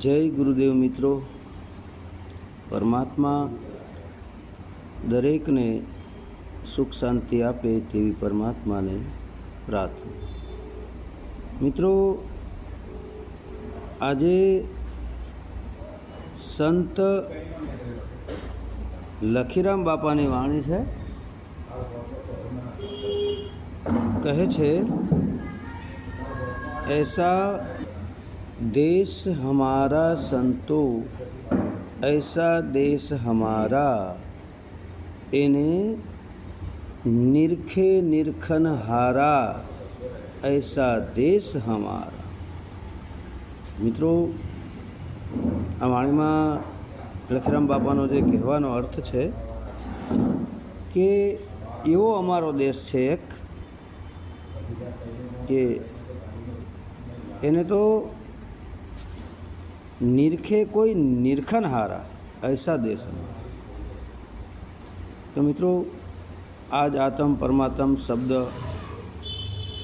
જય ગુરુદેવ મિત્રો. પરમાત્મા દરેકને સુખ શાંતિ આપે તેવી પરમાત્માને પ્રાર્થના. મિત્રો, આજે સંત લખીરામ બાપાની વાણી છે. કહે છે ऐसा देश हमारा संतो ऐसा देश हमारा એને નિરખે નિરખન હારા ऐसा देश हमारा મિત્રો આ વાણીમાં લખરામ બાપાનો જે કહેવાનો અર્થ છે કે એવો અમારો દેશ છે એક કે એને તો નિરખે કોઈ નિરખન હારા એસા દેશ તો મિત્રો, આજ આતમ પરમાત્મ શબ્દ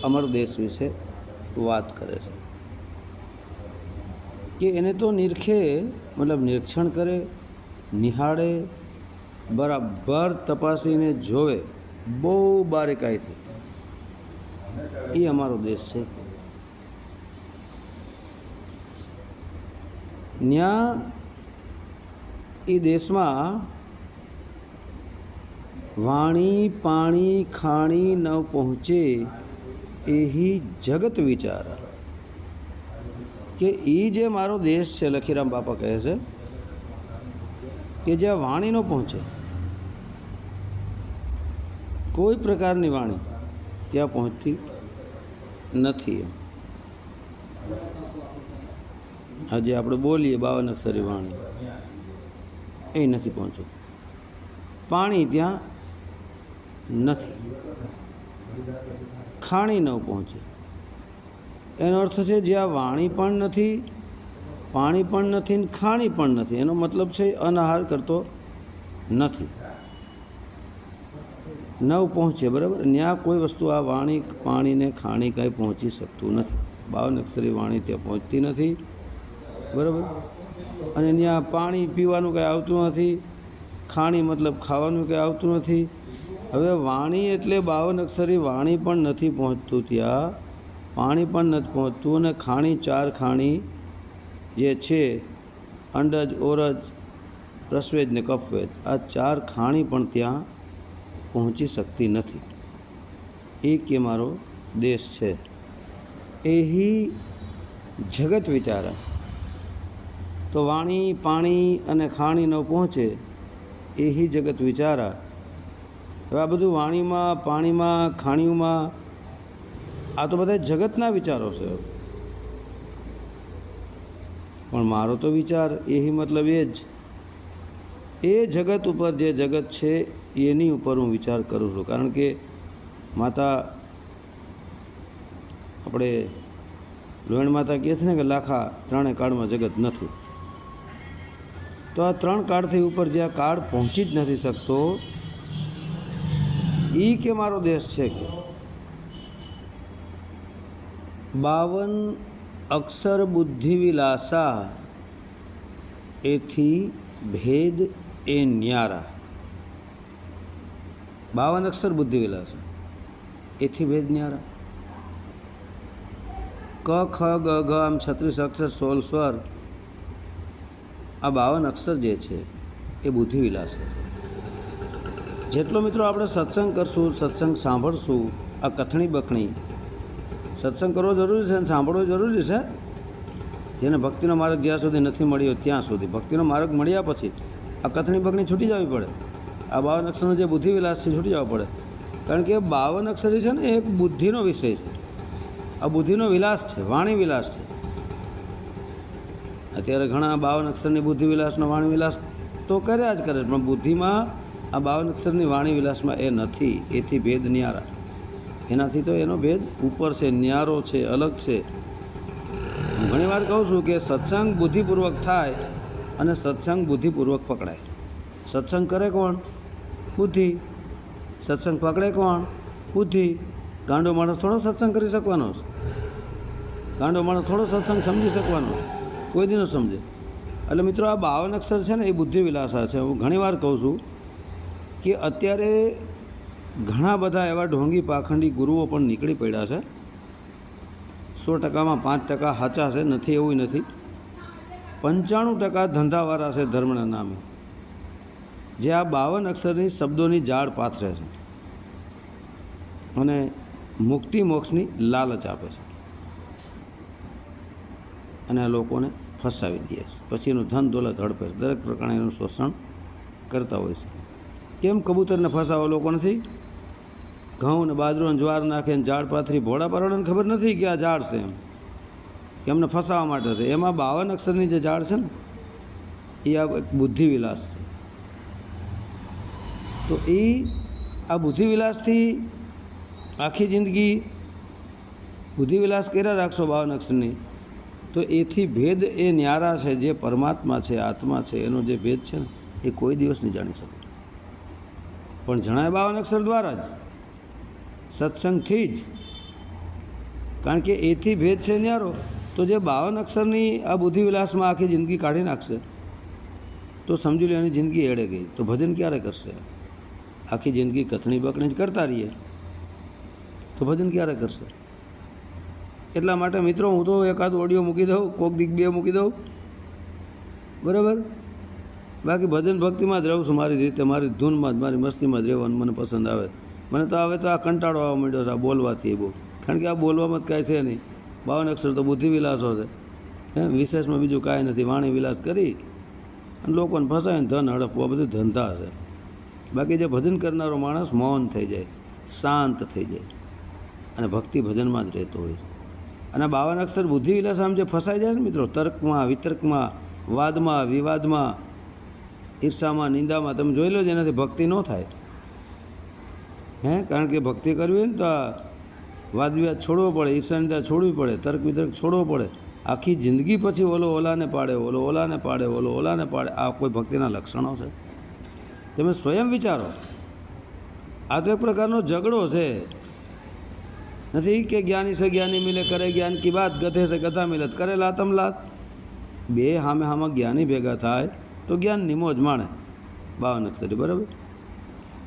અમર દેશ વિશે વાત કરે છે. કે એને તો નિરખે, મતલબ નિરીક્ષણ કરે, નિહાળે, બરાબર તપાસીને જોવે, બહુ બારીકાઈથી. એ અમારો દેશ છે. ત્યાં એ દેશમાં વાણી, પાણી, ખાણી ન પહોંચે એહી જગત વિચાર. કે એ જે મારો દેશ છે, લખીરામ બાપા કહે છે, કે જ્યાં વાણી ન પહોંચે, કોઈ પ્રકારની વાણી ત્યાં પહોંચતી નથી આજે આપણે બોલીએ બાવન અક્ષરી વાણી. એ નથી પહોંચ્યું. પાણી ત્યાં નથી. ખાણી ન પહોંચે. એનો અર્થ છે જ્યાં વાણી પણ નથી, પાણી પણ નથી ને ખાણી પણ નથી. એનો મતલબ છે અનાહાર કરતો નથી. નવ પહોંચે, બરાબર? ત્યાં કોઈ વસ્તુ આ વાણી, પાણીને ખાણી કાંઈ પહોંચી શકતું નથી. બાવન અક્ષરી વાણી ત્યાં પહોંચતી નથી. બરાબર? અને ત્યાં પાણી પીવાનું કંઈ આવતું નથી, ખાણી મતલબ ખાવાનું કંઈ આવતું નથી. હવે વાણી એટલે બાવન અક્ષરી વાણી પણ નથી પહોંચતું ત્યાં. પાણી પણ નથી પહોંચતું અને ખાણી ચાર ખાણી જે છે, અંડજ, ઓરજ, રસવેજ ને કફવેજ આ ચાર ખાણી પણ ત્યાં પહોંચી શકતી નથી. એ કે મારો દેશ છે. એહી જગત વિચારા. તો વાણી, પાણી અને ખાણી ન પહોંચે એહી જગત વિચારા. હવે આ બધું વાણીમાં, પાણીમાં, ખાણીઓમાં, આ તો બધા જગતના વિચારો છે. પણ મારો તો વિચાર એહી મતલબ એ જ. એ જગત ઉપર જે જગત છે, એની ઉપર હું વિચાર કરું છું. કારણ કે માતા આપણે લોહીણ માતા કહે છે ને કે લાખા ત્રણેય કાળમાં જગત નથી. તો આ ત્રણ કાર્ડથી ઉપર જે આ કાર્ડ પહોંચી જ નથી શકતો એ કે મારો દેશ છે કે? બાવન અક્ષર બુદ્ધિ વિલાસા એથી ભેદ એ ન્યારા. બાવન અક્ષર બુદ્ધિ વિલાસા એથી ભેદ ન્યારા. ક, ખ, ગ ગ આમ છત્રીસ અક્ષર સોળ સ્વર. આ બાવન અક્ષર જે છે, એ બુદ્ધિવિલાસ છે. જેટલો મિત્રો આપણે સત્સંગ કરશું, સત્સંગ સાંભળશું, આ કથણી બખણી, સત્સંગ કરવો જરૂરી છે અને સાંભળવો જરૂરી છે? જેને ભક્તિનો માર્ગ જ્યાં સુધી નથી મળ્યો, ત્યાં સુધી. ભક્તિનો માર્ગ મળ્યા પછી આ કથણી બખણી છૂટી જવી પડે. આ બાવન અક્ષરનો જે બુદ્ધિવિલાસ છે છૂટી જવા પડે. કારણ કે બાવન અક્ષર છે ને, એ એક બુદ્ધિનો વિષય છે. આ બુદ્ધિનો વિલાસ છે વાણી વિલાસ છે. અત્યારે ઘણા બાવન અક્ષરની બુદ્ધિ વિલાસનો તો કર્યા જ કરે પણ બુદ્ધિમાં આ બાવન અક્ષરની વાણી એ નથી, એથી ભેદ ન્યારા. એનાથી તો એનો ભેદ ઉપર છે, ન્યારો છે, અલગ છે. હું ઘણી વાર કહું છું કે સત્સંગ બુદ્ધિપૂર્વક થાય અને સત્સંગ બુદ્ધિપૂર્વક પકડાય. સત્સંગ કરે કોણ? બુદ્ધિ. સત્સંગ પકડે કોણ? બુદ્ધિ. ગાંડો માણસ થોડો સત્સંગ કરી શકવાનો ગાંડો માણસ થોડો સત્સંગ સમજી શકવાનો કોઈ દી ન સમજે. એટલે મિત્રો આ બાવન અક્ષર છે ને એ બુદ્ધિ વિલાસા છે. હું ઘણીવાર કહું છું કે અત્યારે ઘણા બધા એવા ઢોંગી પાખંડી ગુરુઓ પણ નીકળી પડ્યા છે. સો ટકામાં પાંચ ટકા સાચા છે, નથી એવું નથી. પંચાણું ટકા ધંધાવાળા છે ધર્મના નામે. જે આ બાવન અક્ષરની શબ્દોની જાળ પાથરે છે. અને મુક્તિ મોક્ષની લાલચ આપે છે. અને આ લોકોને ફસાવી દે છે. પછી એનું ધન દોલત હડપે છે. દરેક પ્રકારે એનું શોષણ કરતા હોય છે. કેમ કબૂતરને ફસાવા લોકો નથી? ઘઉં ને બાજરો ને જ્વાર નાખે ને ઝાડ પાથરી ભોળા પરવાળાને ખબર નથી કે આ ઝાડ છે એમ? કે એમને ફસાવા માટે છે. એમાં બાવન અક્ષરની જે ઝાડ છે ને, એ આ એક બુદ્ધિવિલાસ છે. તો એ આ બુદ્ધિવિલાસથી આખી જિંદગી બુદ્ધિવિલાસ કર્યા રાખશો બાવન અક્ષરની? તો એથી ભેદ એ ન્યારા છે, જે પરમાત્મા છે, આત્મા છે, એનો જે ભેદ છે ને, એ કોઈ દિવસ નહીં જાણી શકે. પણ જણાય બાવન અક્ષર દ્વારા જ, સત્સંગથી જ. કારણ કે એથી ભેદ છે ન્યારો, તો જે બાવન અક્ષરની આ બુદ્ધિવિલાસમાં આખી જિંદગી કાઢી નાખશે, તો સમજી લો એની જિંદગી એડે ગઈ. તો ભજન ક્યારે કરશે? આખી જિંદગી કથણી બકણી જ કરતા રહીએ. તો ભજન ક્યારે કરશે? એટલા માટે મિત્રો, હું તો એકાદ ઓડિયો મૂકી દઉં, કોક દીક બે મૂકી દઉં. બરાબર? બાકી ભજન ભક્તિમાં જ રહું છું મારી રીતે, મારી ધૂનમાં જ, મારી મસ્તીમાં જ રહેવાનું મને પસંદ આવે. મને તો હવે તો આ કંટાળો આવવા માંડ્યો છે, આ બોલવાથી એ બહુ. કારણ કે આ બોલવામાં જ કાંઈ છે નહીં. બાવન અક્ષર તો બુદ્ધિ વિલાસો છે. હે, વિશેષમાં બીજું કાંઈ નથી. વાણી વિલાસ કરી અને લોકોને ફસાવીને ધન હડપવા બધું ધંધા છે. બાકી જે ભજન કરનારો માણસ મૌન થઈ જાય, શાંત થઈ જાય અને ભક્તિ ભજનમાં જ રહેતો હોય છે. અને બાવન અક્ષર બુદ્ધિ વિલાસ આમ જે ફસાઈ જાય ને મિત્રો, તર્કમાં, વિતર્કમાં, વાદમાં, વિવાદમાં, ઈર્ષામાં, નિંદામાં, તમે જોઈ લો જેનાથી ભક્તિ ન થાય. હે? કારણ કે ભક્તિ કરવી હોય ને તો આ વાદ વિવાદ છોડવો પડે ઈર્ષા નિંદા છોડવી પડે, તર્ક વિતર્ક છોડવો પડે. આખી જિંદગી પછી ઓલો ઓલાને પાડે, ઓલો ઓલાને પાડે, ઓલો ઓલાને પાડે. આ કોઈ ભક્તિના લક્ષણો છે? તમે સ્વયં વિચારો. આ તો એક પ્રકારનો ઝઘડો છે. નથી કે જ્ઞાની સે જ્ઞાની મિલે કરે, જ્ઞાન કી બાત ગધે સે ગધા મિલત કરે લાતમ લાત. બે હામે હામાં જ્ઞાની ભેગા થાય તો જ્ઞાન નિમોજ માણે. બાવન અક્ષરી, બરાબર?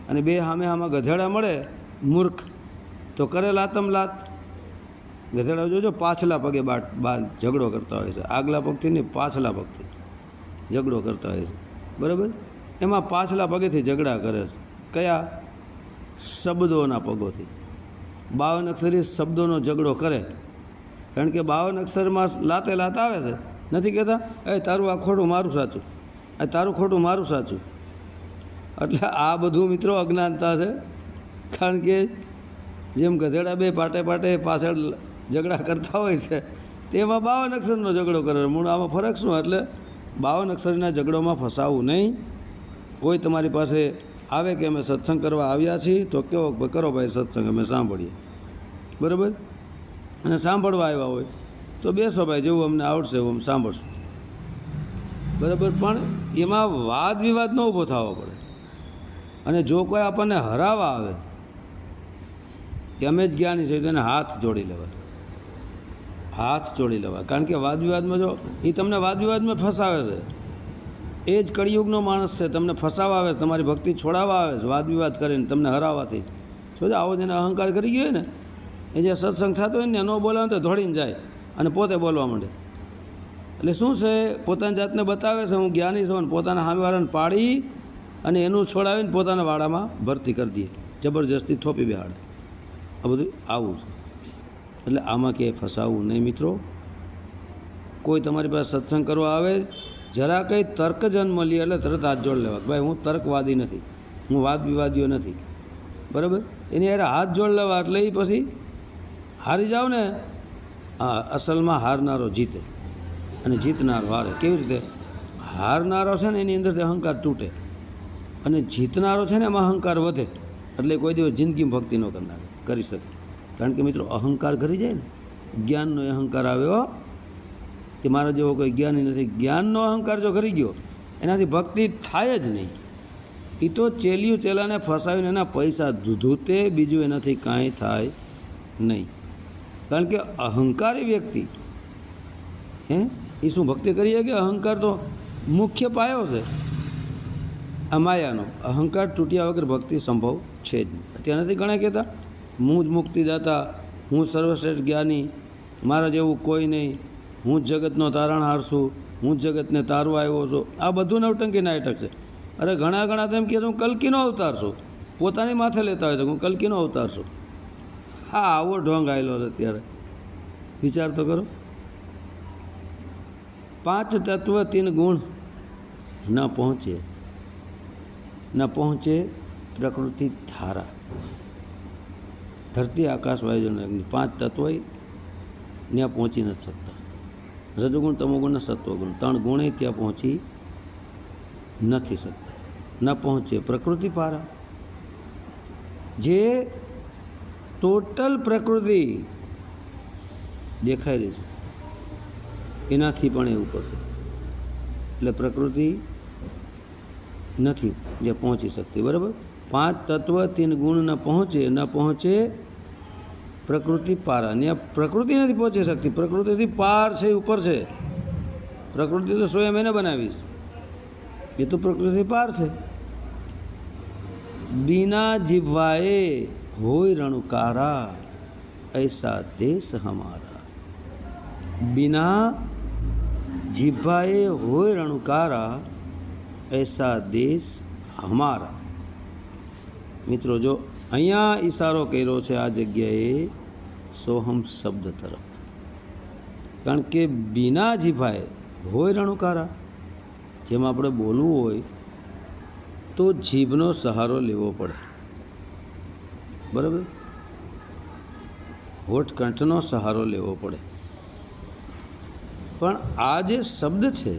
અને બે હામે હામાં ગધેડા મળે, મૂર્ખ, તો કરે લાતમ લાત. ગધેડા જોજો પાછલા પગે બાટ બા ઝઘડો કરતા હોય છે. આગલા પગથી નહીં, પાછલા પગથી ઝઘડો કરતા હોય છે. બરાબર? એમાં પાછલા પગેથી ઝઘડા કરે છે. કયા? શબ્દોના પગોથી. બાવન અક્ષરી શબ્દોનો ઝઘડો કરે. કારણ કે બાવન અક્ષરમાં લાતે લાત આવે છે. નથી કહેતા? એ, તારું આ ખોટું મારું સાચું. એ, તારું ખોટું મારું સાચું. એટલે આ બધું મિત્રો અજ્ઞાનતા છે. કારણ કે જેમ ગધેડા બે પાટે પાટે પાછળ ઝઘડા કરતા હોય છે, તેમાં બાવન અક્ષરનો ઝઘડો કરે. મૂળ આમાં ફરક શું? એટલે બાવન અક્ષરના ઝઘડોમાં ફસાવું નહીં. કોઈ તમારી પાસે આવે કે અમે સત્સંગ કરવા આવ્યા છીએ, તો કેવો કે કરો ભાઈ, સત્સંગ અમે સાંભળીએ. બરાબર? અને સાંભળવા આવ્યા હોય તો બેસો ભાઈ, જેવું અમને આવડશે એવું અમે સાંભળશું. બરાબર? પણ એમાં વાદ વિવાદ ન ઊભો થવો પડે. અને જો કોઈ આપણને હરાવવા આવે કે અમે જ જ્ઞાની છે તો એને હાથ જોડી લેવા. હાથ જોડી લેવા. કારણ કે વાદ વિવાદમાં જો, એ તમને વાદ વિવાદમાં ફસાવે છે. એ જ કળિયુગનો માણસ છે, તમને ફસાવા આવે છે, તમારી ભક્તિ છોડાવવા આવે છે, વાદ વિવાદ કરીને તમને હરાવવાથી જો આવો જેને અહંકાર કરી ગયો હોય ને એ જે સત્સંગ થતો હોય ને ન બોલાવે તો ધોળીને જાય અને પોતે બોલવા માંડે. એટલે શું છે? પોતાની જાતને બતાવે છે, હું જ્ઞાની છું અને પોતાના સામેવાળાને પાડી અને એનું છોડાવીને પોતાના વાડામાં ભરતી કરી દઈએ. જબરજસ્તી થોપી બેહાડે. આ બધું આવું છે. એટલે આમાં ક્યાંય ફસાવવું નહીં મિત્રો. કોઈ તમારી પાસે સત્સંગ કરવા આવે, જરા કંઈ તર્ક જન્મ લે એટલે તરત હાથ જોડ લેવા ભાઈ હું તર્કવાદી નથી. હું વાદ વિવાદીઓ નથી. બરાબર? એની યાર હાથ જોડ લેવા એટલે એ પછી હારી જાઓ ને અસલમાં હારનારો જીતે અને જીતનારો હારે કેવી રીતે? હારનારો છે ને, એની અંદરથી અહંકાર તૂટે અને જીતનારો છે ને, એમાં અહંકાર વધે એટલે કોઈ દિવસ જિંદગીમાં ભક્તિ ન કરનાર, કરી શકે. કારણ કે મિત્રો, અહંકાર કરી જાય ને, જ્ઞાનનો અહંકાર આવ્યો કે મારા જેવો કોઈ જ્ઞાની નથી. જ્ઞાનનો અહંકાર જો કરી ગયો, એનાથી ભક્તિ થાય જ નહીં. એ તો ચેલિયું ચેલાને ફસાવીને એના પૈસા ધૂધૂતે, બીજું એનાથી કાંઈ થાય નહીં. કારણ કે અહંકારી વ્યક્તિ, હે? એ શું ભક્તિ કરીએ કે અહંકાર તો મુખ્ય પાયો છે. આ માયાનો. અહંકાર તૂટ્યા વગર ભક્તિ સંભવ છે જ અત્યારે નથી ઘણા કહેતા? હું જ મુક્તિદાતા, હું સર્વશ્રેષ્ઠ જ્ઞાની, મારા જેવું કોઈ નહીં. હું જ જગતનો તારણહાર છું. હું જ જગતને તારવા આવ્યો છું. આ બધું નવટંકી નાટક છે. અરે ઘણા ઘણા તો એમ કહે છે, હું કલ્કીનો અવતાર છું. પોતાની માથે લેતા હોય છે, હું કલ્કીનો અવતાર છું. હા, આવો ઢોંગ આવેલો છે અત્યારે. વિચાર તો કરો. પાંચ તત્વ, તીન ગુણ. ન પહોંચે. ન પહોંચે પ્રકૃતિ ધારા. ધરતી આકાશ વાયુજન અગ્નિ પાંચ તત્વ ત્યાં પહોંચી નથી શકતા. રજગુણ તમોગુણ સત્વગુણ. ત્રણ ગુણે ત્યાં પહોંચી નથી શકતા. ન પહોંચે પ્રકૃતિ પારા. જે ટોટલ પ્રકૃતિ દેખાઈ રહી છે. એનાથી પણ એ ઉપર છે એટલે પ્રકૃતિ નથી જે પહોંચી શકતી, બરાબર? પાંચ તત્વ તીન ગુણ ન પહોંચે ન પહોંચે પ્રકૃતિ પારા. ને આ પ્રકૃતિ નથી પહોંચી શકતી, પ્રકૃતિથી પાર છે, ઉપર છે. પ્રકૃતિ તો સ્વયં એને બનાવીશ એ તો પ્રકૃતિ પાર છે. બીના જીવાએ હોય રણુકારા ऐसा देश हमारा बिना જીભાએ હોય રણુકારા ऐसा દેશ હમારા મિત્રો જો અહીંયા ઈશારો કર્યો છે આ જગ્યાએ સોહમ શબ્દ તરફ કારણ કે બિના જીભાએ હોય રણુકારા જેમ આપણે બોલવું હોય તો જીભનો સહારો લેવો પડે બરાબર? હોઠકંઠનો સહારો લેવો પડે. પણ આ જે શબ્દ છે,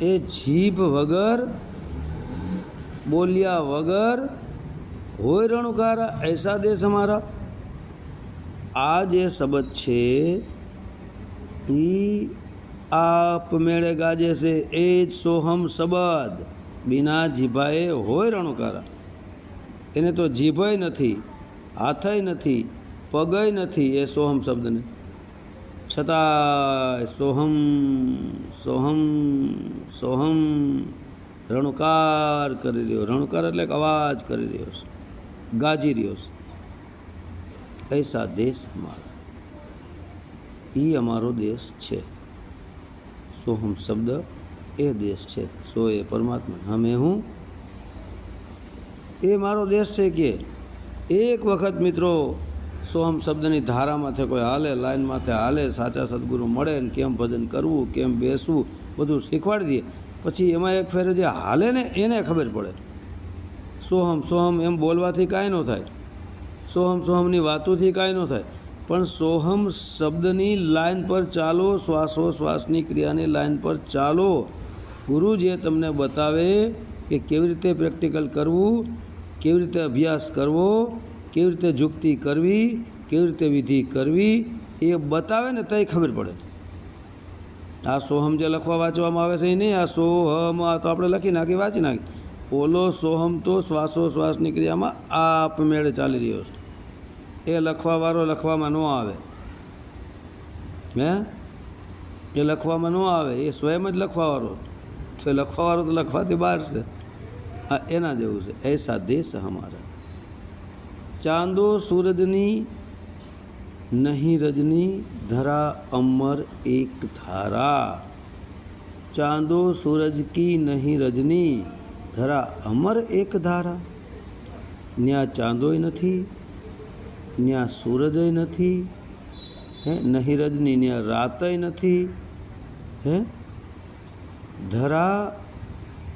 એ જીભ વગર, બોલ્યા વગર હોય રણુકારા, એસા દેશ અમારા. આ જે શબ્દ છે એ આપ મેળે ગાજે છે, એ જ સોહમ શબ્દ. બિના જીભાએ હોય રણુકારા. એને તો જીભય નથી, હાથય નથી, પગય નથી એ સોહમ શબ્દને. છતાં સોહમ સોહમ સોહમ રણુકાર કરી રહ્યો. રણુકાર એટલે અવાજ કરી રહ્યો છે, ગાજી રહ્યો છે. એસા દેશ અમારો એ અમારો દેશ છે. સોહમ શબ્દ એ દેશ છે, સો એ પરમાત્મા હમે હું એ મારો દેશ છે કે એક વખત મિત્રો સોહમ શબ્દની ધારામાંથી કોઈ હાલે માથે હાલે, સાચા સદગુરુ મળે ને કેમ ભજન કરવું, કેમ બેસવું, બધું શીખવાડી દઈએ પછી એમાં એક ફેરે જે હાલે ને એને ખબર પડે. સોહમ સોહમ એમ બોલવાથી કાંઈ ન થાય. સોહમ સોહમની વાતોથી કાંઈ ન થાય. પણ સોહમ શબ્દની લાઈન પર ચાલો શ્વાસો શ્વાસની ક્રિયાની લાઈન પર ચાલો. ગુરુ જે તમને બતાવે કે કેવી રીતે પ્રેક્ટિકલ કરવું કેવી રીતે અભ્યાસ કરવો, કેવી રીતે જુક્તિ કરવી, કેવી રીતે વિધિ કરવી, એ બતાવે ને તોય ખબર પડે. આ સોહમ જે લખવા વાંચવામાં આવે છે એ નહીં, આ સોહમ, આ તો આપણે લખી નાખી, વાંચી નાખી. ઓલો સોહમ તો શ્વાસો શ્વાસની ક્રિયામાં આપમેળે ચાલી રહ્યો છે. એ લખવાવાળો લખવામાં ન આવે. હે? એ લખવામાં ન આવે, એ સ્વયં જ લખવાવાળો તો એ લખવાવાળો તો લખવાથી બહાર છે. એના જેવું છે એસા દેશ હમારા ચાંદો સૂરજની નહીં રજની ધરા અમર એક ધારા ચાંદો સૂરજ કી નહીં રજની ધરા અમર એક ધારા ન્યા ચાંદોય નથી ન્યા સૂરજય નથી હે નહીં રજની ન્યા રાતય નથી હે ધરા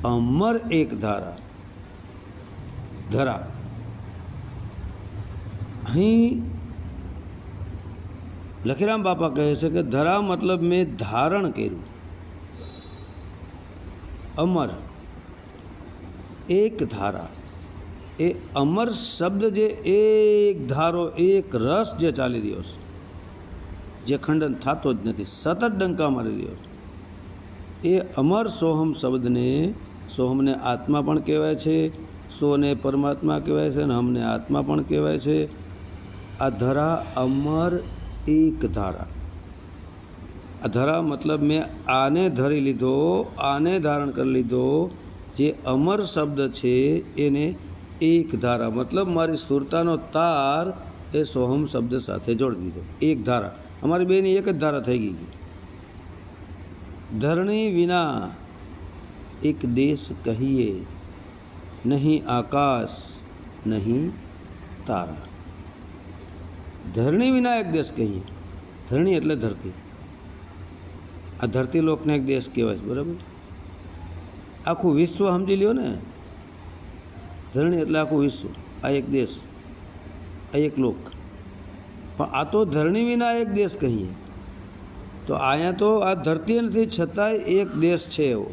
અમર એક ધારા ધરા. અહીં લખીરામ બાપા કહે છે કે ધરા મતલબ મેં ધારણ કર્યું. અમર એક ધારા. એ અમર શબ્દ જે એક ધારો, એક રસ જે ચાલી રહ્યો છે, જે ખંડન થતો જ નથી, સતત ડંકા મારી રહ્યો છે. એ અમર સોહમ શબ્દને, સોહમને આત્મા પણ કહેવાય છે સોને પરમાત્મા કહેવાય છે અને હમને આત્મા પણ કહેવાય છે. આ ધરા, અમર, એક ધારા. આ ધરા મતલબ મેં આને ધરી લીધો, આને ધારણ કરી લીધો. જે અમર શબ્દ છે એને એક ધારા. મતલબ મારી સુરતાનો તાર એ સોહમ શબ્દ સાથે જોડી દીધો. એક ધારા. અમારી બેની એક જ ધારા થઈ ગઈ. ધરણી વિના એક દેશ કહીએ. નહીં આકાશ નહીં તારા ધરણી વિના એક દેશ કહીએ ધરણી એટલે ધરતી। આ ધરતી લોકને એક દેશ કહેવાય છે, બરાબર? આખું વિશ્વ સમજી લ્યો ને. ધરણી એટલે આખું વિશ્વ, આ એક દેશ, આ એક લોક. પણ આ તો ધરણી વિના એક દેશ કહીએ. તો અહીંયા તો આ ધરતી નથી, છતાંય એક દેશ છે એવો.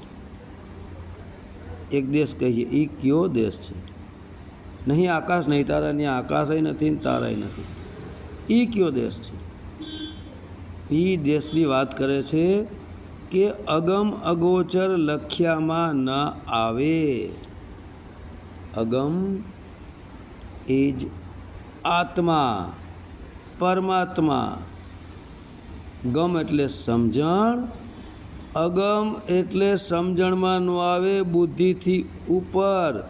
એક દેશ કહીએ એ કયો દેશ છે? નહીં આકાશ, નહીં તારા નહીં આકાશય નથી, ને તારાય નથી. એ કયો દેશ છે? એ દેશની વાત કરે છે કે અગમ અગોચર લખ્યામાં ન આવે. અગમ એ જ આત્મા, પરમાત્મા. ગમ એટલે સમજણ અગમ એટલે સમજણમાં ન આવે, બુદ્ધિથી ઉપર.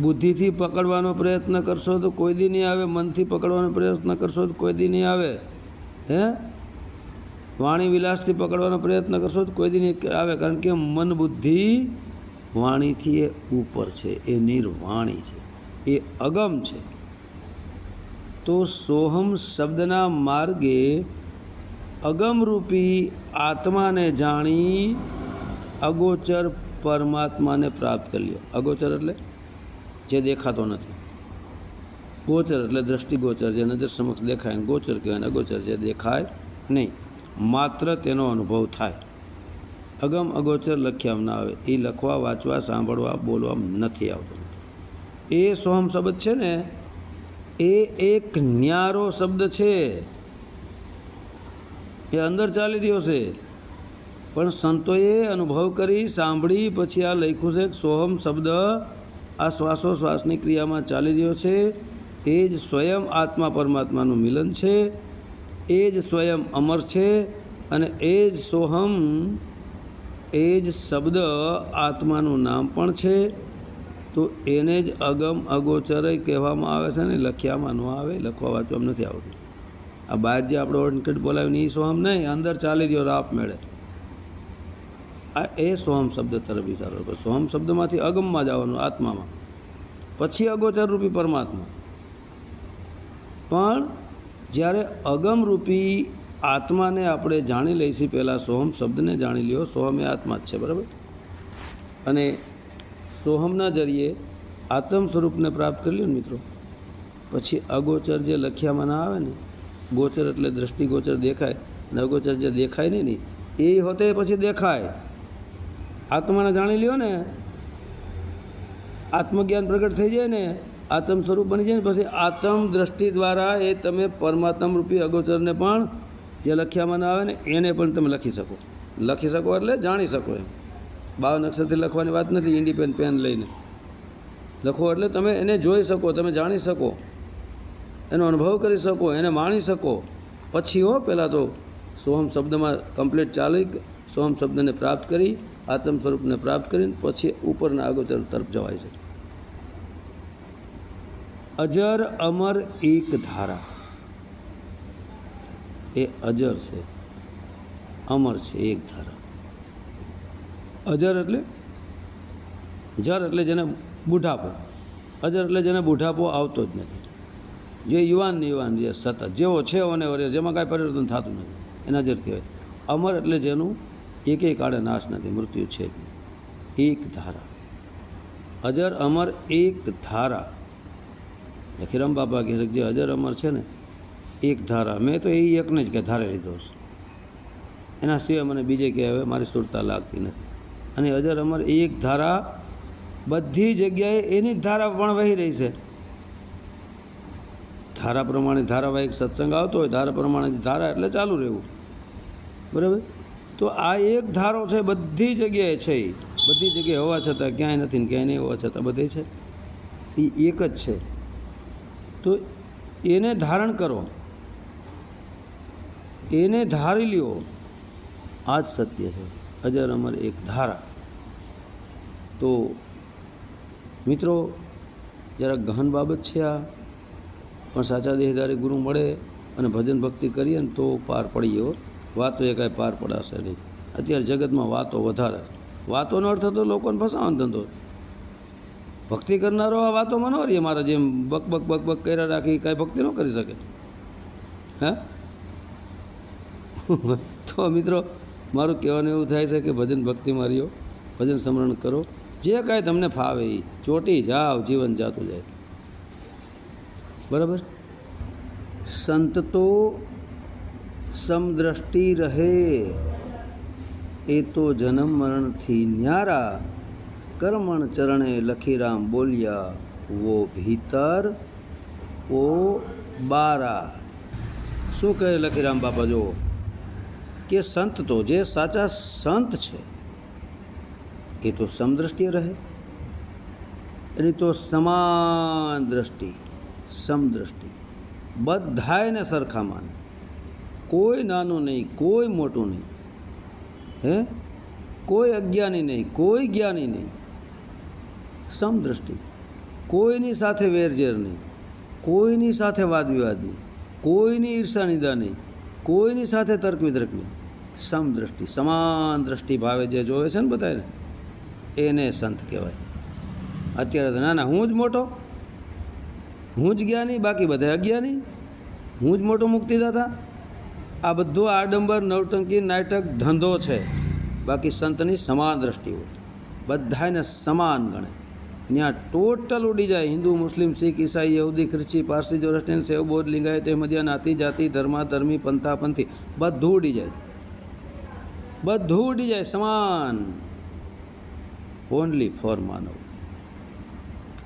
બુદ્ધિથી પકડવાનો પ્રયત્ન કરશો તો કોઈ દી નહીં આવે. મનથી પકડવાનો પ્રયત્ન કરશો તો કોઈ દી નહીં આવે. હે? વાણી વિલાસથી પકડવાનો પ્રયત્ન કરશો તો કોઈ દી નહીં આવે. કારણ કે મન બુદ્ધિ વાણીથી એ ઉપર છે. એ નિર્વાણી છે. એ અગમ છે. તો સોહમ શબ્દના માર્ગે અગમરૂપી આત્માને જાણી અગોચર પરમાત્માને પ્રાપ્ત કરી લ્યો અગોચર એટલે જે દેખાતો નથી. ગોચર એટલે દ્રષ્ટિગોચર જે નજર સમક્ષ દેખાય ગોચર કહેવાય અગોચર જે દેખાય નહીં. માત્ર તેનો અનુભવ થાય. અગમ અગોચર લખ્યામ ના આવે. એ લખવા, વાંચવા, સાંભળવા, બોલવા નથી આવતું. એ સોહમ શબ્દ છે ને, એ એક ન્યારો શબ્દ છે. એ અંદર ચાલી રહ્યો છે. પણ સંતોએ અનુભવ કરી, સાંભળી, પછી આ લખ્યું છે, સોહમ શબ્દ આ શ્વાસોશ્વાસની ક્રિયામાં ચાલી રહ્યો છે. એ જ સ્વયં આત્મા પરમાત્માનું મિલન છે. એ જ સ્વયં અમર છે. અને એ જ સોહમ, એ જ શબ્દ આત્માનું નામ પણ છે. તો એને જ અગમ અગોચરય કહેવામાં આવે છે ને, લખ્યામાં ન આવે, લખવા વાંચવામાં નથી આવતું. આ બહાર જે આપણે ઓળખટ બોલાવીને એ સોહમ નહીં, અંદર ચાલી રહ્યો રાપ મેળે. આ એ સોહમ શબ્દ તરફ વિચારો કરો સોહમ શબ્દમાંથી અગમમાં જવાનું આત્મામાં. પછી અગોચર રૂપી પરમાત્મા. પણ જ્યારે અગમરૂપી આત્માને આપણે જાણી લઈશું, પહેલાં સોહમ શબ્દને જાણી લ્યો સોહમ એ આત્મા જ છે, બરાબર? અને સોહમના જરીએ આત્મ સ્વરૂપને પ્રાપ્ત કરી લ્યો ને મિત્રો. પછી અગોચર જે લખ્યામાં ના આવે ને ગોચર એટલે દ્રષ્ટિગોચર દેખાય, નવગોચર જે દેખાય નહીં ને, એ હોતે પછી દેખાય. આત્માને જાણી લ્યો ને, આત્મજ્ઞાન પ્રગટ થઈ જાય ને, આત્મ સ્વરૂપ બની જાય ને, પછી આત્મ દ્રષ્ટિ દ્વારા એ તમે પરમાત્મ રૂપી અગોચરને પણ જે લખ્યામાં આવે ને, એને પણ તમે લખી શકો. લખી શકો એટલે જાણી શકો એમ. બાવન અક્ષરથી લખવાની વાત નથી, ઇન્ડિપેન્ડ પેન લઈને. લખો એટલે તમે એને જોઈ શકો, તમે જાણી શકો. એનો અનુભવ કરી શકો, એને માણી શકો. પછી હો, પહેલાં તો સોહમ શબ્દમાં કમ્પ્લીટ ચાલી સોહમ શબ્દને પ્રાપ્ત કરી, આત્મ સ્વરૂપને પ્રાપ્ત કરીને પછી ઉપરના આગોચર તરફ જવાય છે. અજર અમર એક ધારા. એ અજર છે. અમર છે, એક ધારા. અજર એટલે જર એટલે જેને બુઢાપો. અજર એટલે જેને બુઢાપો આવતો જ નથી. જે યુવાન ને યુવાન જે સતત જેવો છે અને વરે જેમાં કાંઈ પરિવર્તન થતું નથી. એના જર કહેવાય. અમર એટલે જેનું એકે કાળે નાશ નથી, મૃત્યુ છે એક ધારા. અજર અમર એક ધારા. લખીરામ બાબા કહે જે અજર અમર છે ને, એક ધારા. મેં તો એ એકને જ કે ધારે લીધો છે એના સિવાય મને બીજે કે હવે મારી સુરતા લાગતી નથી. અને અજર અમર એક ધારા બધી જગ્યાએ એની જ ધારા પણ વહી રહી છે. ધારા પ્રમાણે ધારાવાહિક સત્સંગ આવતો હોય, ધારા પ્રમાણે ધારા એટલે ચાલુ રહેવું. બરાબર? તો આ એક ધારો છે, બધી જગ્યાએ છે. બધી જગ્યાએ હોવા છતાં ક્યાંય નથી ને ક્યાંય નહીં, હોવા છતાં બધે છે. એ એક જ છે. તો એને ધારણ કરો. એને ધારી લ્યો. આ જ સત્ય છે. અજર અમર એક ધારા. તો મિત્રો જરા ગહન બાબત છે આ. પણ સાચા દેહદારી ગુરુ મળે અને ભજન ભક્તિ કરીએ ને તો પાર પડીએ હો વાતો એ કાંઈ પાર પડાશે નહીં. અત્યારે જગતમાં વાતો વધારે. વાતોનો અર્થ તો લોકોને ફસાવાનો ધંધો. ભક્તિ કરનારો આ વાતોમાં ન રહીએ મારા જેમ બક બક બક બક કર્યા રાખી કાંઈ ભક્તિ ન કરી શકે. હા? તો મિત્રો, મારું કહેવાનું એવું થાય છે કે ભજન ભક્તિ મારીઓ ભજન સ્મરણ કરો. જે કાંઈ તમને ફાવે એ ચોટી જાવ, જીવન જાતું જાય. બરાબર સંત તો સમદ્રષ્ટિ રહે એ તો જન્મ મરણથી ન્યારા કર્મણ ચરણે લખીરામ બોલ્યા વો ભીતર ઓ બારા શું કહે લખીરામ બાપા જો કે સંત તો જે સાચા સંત છે, એ તો સમદ્રષ્ટિએ રહે, એની તો સમાન દ્રષ્ટિ. સમદ્રષ્ટિ. બધાયને સરખા માને. કોઈ નાનું નહીં, કોઈ મોટું નહીં. હે? કોઈ અજ્ઞાની નહીં, કોઈ જ્ઞાની નહીં. સમદ્રષ્ટિ. કોઈની સાથે વેરઝેર નહીં. કોઈની સાથે વાદ વિવાદ નહીં. કોઈની ઈર્ષા નિદા નહીં. કોઈની સાથે તર્ક વિતર્ક નહીં. સમદ્રષ્ટિ. સમાન દ્રષ્ટિ ભાવે જે જોવે છે ને બધાને એને સંત કહેવાય. અત્યારે તો ના, હું જ મોટો. હું જ જ્ઞાની બાકી બધા અજ્ઞાની હું જ મોટો મુક્તિદાતા. આ બધો આડંબર, નવટંકી, નાટક, ધંધો છે. બાકી સંતની સમાન દ્રષ્ટિ હોય. બધાને સમાન ગણે. ત્યાં ટોટલ ઉડી જાય. હિન્દુ, મુસ્લિમ, શીખ, ઈસાઈ, યહૂદી, ખ્રિસ્તી, પારસી જોરસ્ટેન સેવ, બૌદ્ધ, લિંગાયત, અહેમદિયા, નાતી, જાતિ, ધર્મા, ધર્મી, પંથા બધું ઉડી જાય. બધું ઉડી જાય. સમાન. ઓનલી ફોર માનવ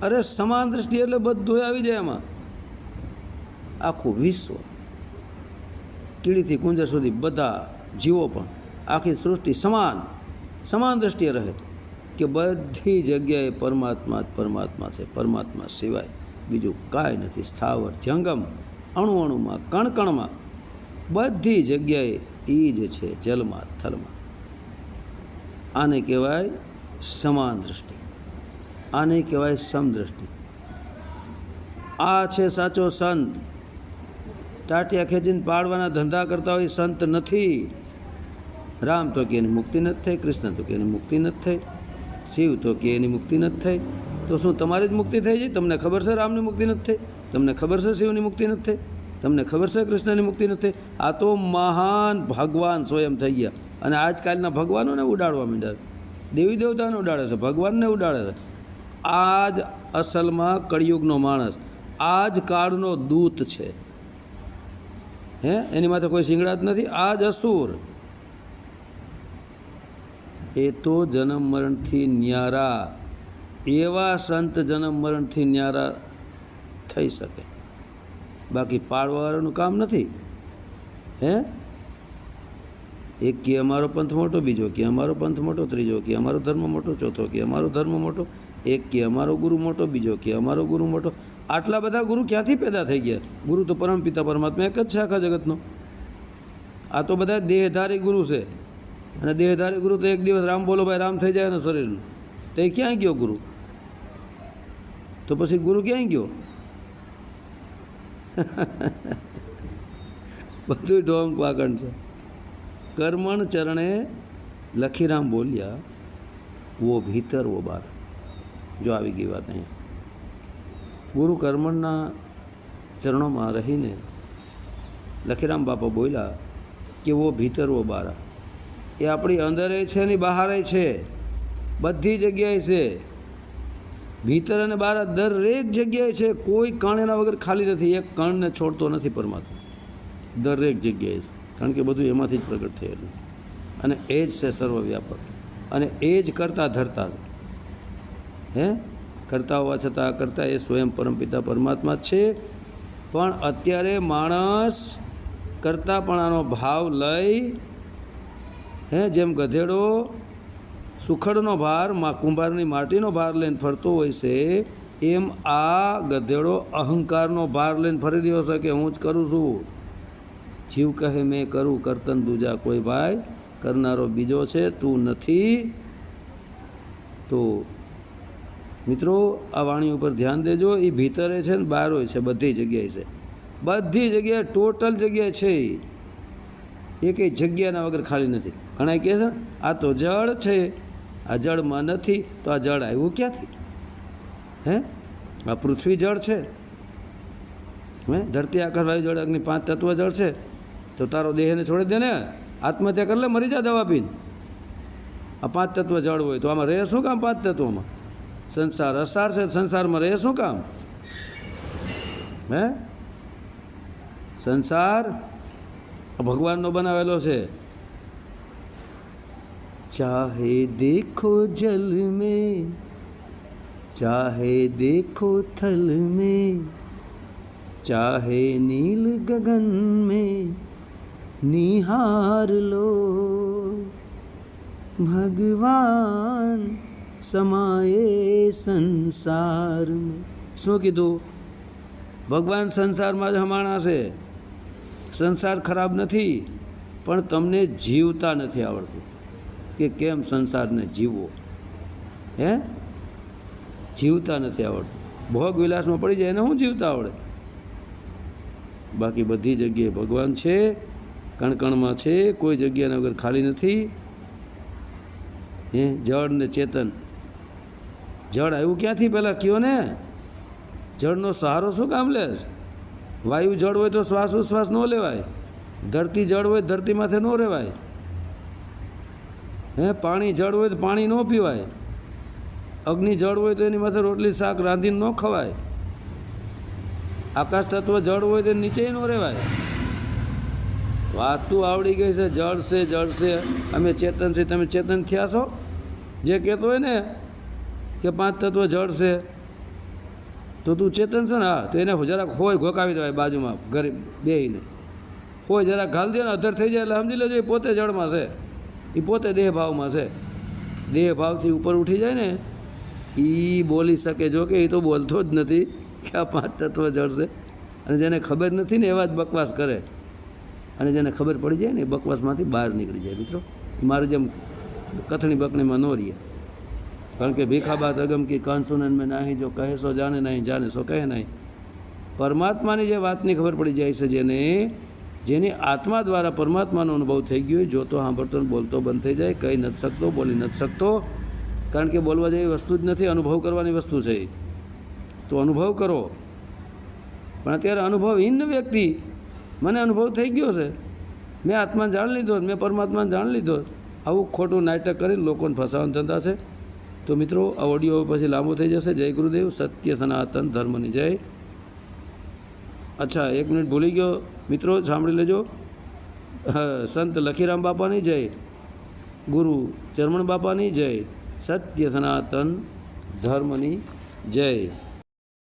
અરે સમાન દ્રષ્ટિ એટલે બધું આવી જાય એમાં. આખું વિશ્વ, કીડીથી કુંજર સુધી બધા જીવો પણ આખી સૃષ્ટિ સમાન સમાન દ્રષ્ટિએ રહે. કે બધી જગ્યાએ પરમાત્મા જ પરમાત્મા છે, પરમાત્મા સિવાય બીજું કાંઈ નથી. સ્થાવર જંગમ, અણુ અણુમાં, કણકણમાં, બધી જગ્યાએ એ જ છે જલમાં, થલમાં. આને કહેવાય સમાન દ્રષ્ટિ. આને કહેવાય સમદ્રષ્ટિ. આ છે સાચો સંત. ટાટિયા ખેંચીને પાડવાના ધંધા કરતા હોય સંત નથી. રામ તો કે એની મુક્તિ નથી થઈ, કૃષ્ણ તો કે એની મુક્તિ નથી થઈ, શિવ તો કે એની મુક્તિ નથી થઈ. તો શું તમારી જ મુક્તિ થઈ જાય? તમને ખબર છે રામની મુક્તિ નથી થઈ? તમને ખબર છે શિવની મુક્તિ નથી થઈ? તમને ખબર છે કૃષ્ણની મુક્તિ નથી થઈ? આ તો મહાન ભગવાન સ્વયં થઈ ગયા. અને આજકાલના ભગવાનોને ઉડાડવા માંડ્યા દેવી દેવતાને ઉડાડે છે, ભગવાનને ઉડાડે છે. આ જ અસલમાં કળિયુગનો માણસ. આ જ કાળનો દૂત છે. હે? એની માથે કોઈ શિંગડા જ નથી. આ જ અસુર. એ તો જન્મ મરણથી ન્યારા. એવા સંત જન્મ મરણથી ન્યારા થઈ શકે. બાકી પાડવાવાળાનું કામ નથી. હે? એક કે અમારો પંથ મોટો, બીજો કે અમારો પંથ મોટો, ત્રીજો કે અમારો ધર્મ મોટો, ચોથો કે અમારો ધર્મ મોટો. એક કે અમારો ગુરુ મોટો, બીજો કે અમારો ગુરુ મોટો. આટલા બધા ગુરુ ક્યાંથી પેદા થઈ ગયા? ગુરુ તો પરમપિતા પરમાત્મા એક જ છે આખા જગતનો. આ તો બધા દેહધારી ગુરુ છે. અને દેહધારી ગુરુ તો એક દિવસ રામ બોલો ભાઈ, રામ થઈ જાય ને શરીરનું. તો એ ક્યાં ગયો ગુરુ? તો પછી ગુરુ ક્યાંય ગયો? બધું ઢોંગ પાકણ છે. કર્મણ ચરણે લખીરામ બોલ્યા, વો ભીતર વો બાર. જો આવી ગઈ વાત અહીં. ગુરુ કર્મણના ચરણોમાં રહીને લખીરામ બાપા બોલ્યા કે વો ભીતર વો બારા. એ આપણી અંદરે છે ને બહારે છે. બધી જગ્યાએ છે. ભીતર અને બહાર દરેક જગ્યાએ છે. કોઈ કણ એના વગર ખાલી નથી. એક કણને છોડતો નથી પરમાત્મા. દરેક જગ્યાએ છે. કારણ કે બધું એમાંથી જ પ્રગટ થયેલું અને એ જ છે સર્વવ્યાપક. અને એ જ કરતા ધરતા છે. હે? કરતા હોવા છતાં કરતા એ સ્વયં પરમપિતા પરમાત્મા છે. પણ અત્યારે માણસ કરતાપણાનો ભાવ લઈ, હે, જેમ ગધેડો સુખડનો ભાર, મા કુંભારની માટીનો ભાર લઈને ફરતો હોય છે, એમ આ ગધેડો અહંકારનો ભાર લઈને ફરી રહ્યો છે કે હું જ કરું છું. જીવ કહે, મેં કરું, કરતન દૂજા કોઈ ભાઈ, કરનારો બીજો છે, તું નથી. તો મિત્રો, આ વાણી ઉપર ધ્યાન દેજો. એ ભીતરે છે ને બહાર હોય છે, બધી જગ્યાએ છે. બધી જગ્યાએ, ટોટલ જગ્યાએ છે એ કંઈ જગ્યાના વગર ખાલી નથી. ઘણા કહે છે, આ તો જળ છે. આ જળમાં નથી, તો આ જળ આવ્યું ક્યાંથી? હે? આ પૃથ્વી જળ છે. હે? ધરતી આકાર વાયુ જળ, અગ્નિ પાંચ તત્વ જળ છે. તો તારો દેહને છોડી દે ને. આત્મહત્યા કરી લે, મરી જા દવા પીને. આ પાંચ તત્વ જળ હોય તો આમાં રહે શું કામ પાંચ તત્વોમાં? સંસાર અસાર છે સંસારમાં રહે શું કામ હે સંસાર આ ભગવાનનો બનાવેલો છે ચાહે દેખો જલ में चाहे देखो थल में चाहे नील गगन में निहार लो भगवान સમાયે સંસાર શું કીધું ભગવાન સંસારમાં જ હમાણા છે સંસાર ખરાબ નથી પણ તમને જીવતા નથી આવડતું કે કેમ સંસારને જીવવો હે જીવતા નથી આવડતું ભોગ વિલાસમાં પડી જાય એને હું જીવતા આવડે? બાકી બધી જગ્યાએ ભગવાન છે, કણકણમાં છે, કોઈ જગ્યાના વગર ખાલી નથી. હે? જળ ને ચેતન. જળ આવ્યું ક્યાંથી પહેલાં કયો ને? જળનો સહારો શું કામ લે વાયુ જળ હોય તો શ્વાસ ઉશ્વાસ ન લેવાય. ધરતી જળ હોય ધરતી માથે ન રહેવાય હે, પાણી જળ હોય તો પાણી ન પીવાય. અગ્નિ જળ હોય તો એની માથે રોટલી, શાક રાંધીને ન ખવાય. આકાશ તત્વ જળ હોય તો નીચે ન રહેવાય વાત તું આવડી ગઈ છે, જળ છે જળ છે. અમે ચેતન છે, તમે ચેતન થયા છો? જે કહેતો હોય ને કે પાંચ તત્વ જળ છે, તો તું ચેતન છે ને? હા, તો એને જરાક હોય ઘોકાવી દેવાય બાજુમાં, ગરીબ બેહીને હોય જરાક ઘાલ દે ને, અધર થઈ જાય એટલે સમજી લેજો એ પોતે જળમાં છે. એ પોતે દેહ ભાવમાં છે. દેહભાવથી ઉપર ઉઠી જાય ને એ બોલી શકે જો કે એ તો બોલતો જ નથી કે આ પાંચ તત્વ જળ છે. અને જેને ખબર નથી ને, એવા જ બકવાસ કરે. અને જેને ખબર પડી જાય ને, એ બકવાસમાંથી બહાર નીકળી જાય, મિત્રો. મારે જેમ કથણી બકણીમાં ન રહીએ કારણ કે ભીખાબાદ અગમ કી કાન સુનન મેં નાહી, જો કહે સો જાને નહીં જાને સો કહે નહીં. પરમાત્માની જે વાતની ખબર પડી જાય છે જેને, જેની આત્મા દ્વારા પરમાત્માનો અનુભવ થઈ ગયો હોય જોતો સાંભળતો બોલતો બંધ થઈ જાય કહી નથી શકતો, બોલી નથી શકતો. કારણ કે બોલવા જેવી વસ્તુ જ નથી, અનુભવ કરવાની વસ્તુ છે તો અનુભવ કરો. પણ અત્યારે અનુભવહીન વ્યક્તિ, મને અનુભવ થઈ ગયો છે. મેં આત્માને જાણ લીધો, મેં પરમાત્માને જાણ લીધો. આવું ખોટું નાટક કરીને લોકોને ફસાવાના ધંધા છે. તો મિત્રો, આ ઓડિયો પછી લાંબો થઈ જશે. જય ગુરુદેવ, સત્ય સનાતન ધર્મની જય. અચ્છા, એક મિનિટ ભૂલી ગયો. મિત્રો, સાંભળી લેજો. સંત લખીરામ બાપાની જય. ગુરુ ચરમણ બાપાની જય. સત્ય સનાતન ધર્મની જય.